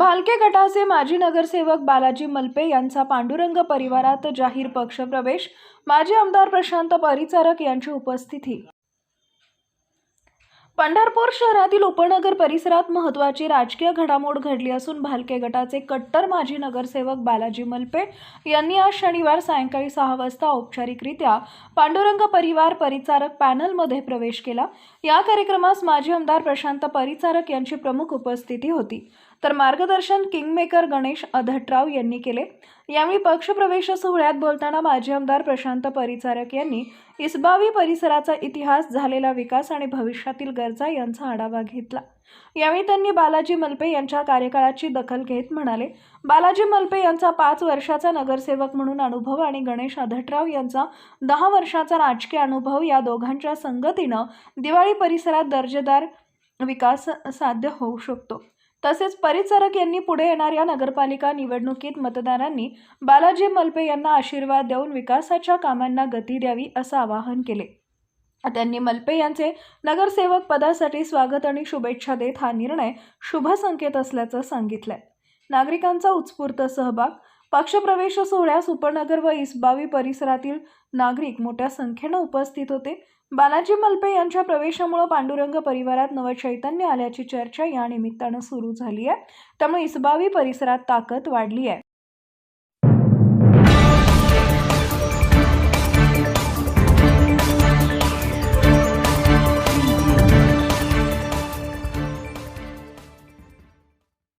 भालके गटाचे माजी नगरसेवक बालाजी मलपे यांचा पांडुरंग परिवारात जाहीर पक्षप्रवेश माजी आमदार प्रशांत परिचारक यांची उपस्थिती. पंढरपूर शहरातील उपनगर परिसरात महत्त्वाची राजकीय घडामोड घडली असून भालके गटाचे कट्टर माजी नगरसेवक बालाजी मलपे यांनी आज शनिवार सायंकाळी सहा वाजता औपचारिकरित्या पांडुरंग परिवार परिचारक पॅनलमध्ये प्रवेश केला. या कार्यक्रमास माजी आमदार प्रशांत परिचारक यांची प्रमुख उपस्थिती होती. तर मार्गदर्शन किंगमेकर गणेश अधटराव यांनी केले. यावेळी पक्षप्रवेश सोहळ्यात बोलताना माजी आमदार प्रशांत परिचारक यांनी इसबावी परिसराचा इतिहास झालेला विकास आणि भविष्यातील गर गरजा यांचा आढावा घेतला. यावेळी त्यांनी बालाजी मलपे यांच्या कार्यकाळाची दखल घेत म्हणाले बालाजी मलपे यांचा पाच वर्षाचा नगरसेवक म्हणून अनुभव आणि गणेश आधटराव यांचा दहा वर्षाचा राजकीय अनुभव या दोघांच्या संगतीनं दिवाळी परिसरात दर्जेदार विकास साध्य होऊ शकतो. तसेच परिचारक यांनी पुढे येणाऱ्या नगरपालिका निवडणुकीत मतदारांनी बालाजी मलपे यांना आशीर्वाद देऊन विकासाच्या कामांना गती द्यावी असं आवाहन केले. त्यांनी मलपे यांचे नगरसेवक पदासाठी स्वागत आणि शुभेच्छा देत हा निर्णय शुभ संकेत असल्याचं सांगितलंय. नागरिकांचा उत्स्फूर्त सहभाग पक्षप्रवेश सोहळ्यास उपनगर व इसबावी परिसरातील नागरिक मोठ्या संख्येनं उपस्थित होते. बालाजी मलपे यांच्या प्रवेशामुळे पांडुरंग परिवारात नवं चैतन्य आल्याची चर्चा या निमित्तानं सुरू झाली आहे. त्यामुळे इसबावी परिसरात ताकद वाढली आहे.